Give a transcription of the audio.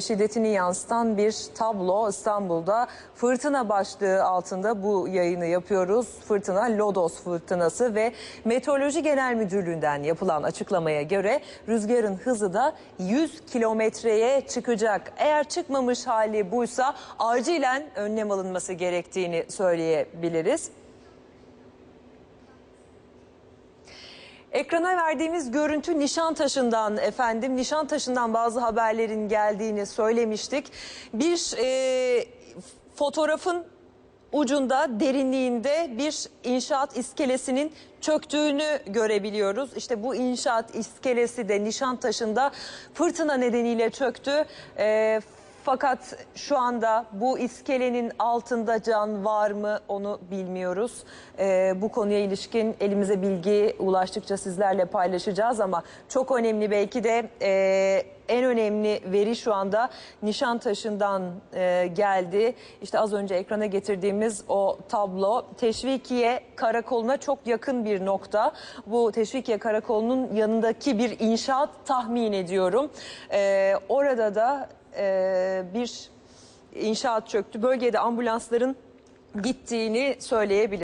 Şiddetini yansıtan bir tablo İstanbul'da fırtına başlığı altında bu yayını yapıyoruz. Fırtına Lodos fırtınası ve Meteoroloji Genel Müdürlüğü'nden yapılan açıklamaya göre rüzgarın hızı da 100 kilometreye çıkacak. Eğer çıkmamış hali buysa acilen önlem alınması gerektiğini söyleyebiliriz. Ekrana verdiğimiz görüntü Nişantaşı'ndan efendim. Nişantaşı'ndan bazı haberlerin geldiğini söylemiştik. Bir e, fotoğrafın ucunda derinliğinde bir inşaat iskelesinin çöktüğünü görebiliyoruz. İşte bu inşaat iskelesi de Nişantaşı'nda fırtına nedeniyle çöktü. E, fakat şu anda bu iskelenin altında can var mı onu bilmiyoruz. Ee, bu konuya ilişkin elimize bilgi ulaştıkça sizlerle paylaşacağız ama çok önemli belki de e, en önemli veri şu anda Nişantaşı'ndan e, geldi. İşte az önce ekrana getirdiğimiz o tablo Teşvikiye Karakolu'na çok yakın bir nokta. Bu Teşvikiye Karakolu'nun yanındaki bir inşaat tahmin ediyorum. Ee, orada da e, bir inşaat çöktü. Bölgede ambulansların gittiğini söyleyebiliriz.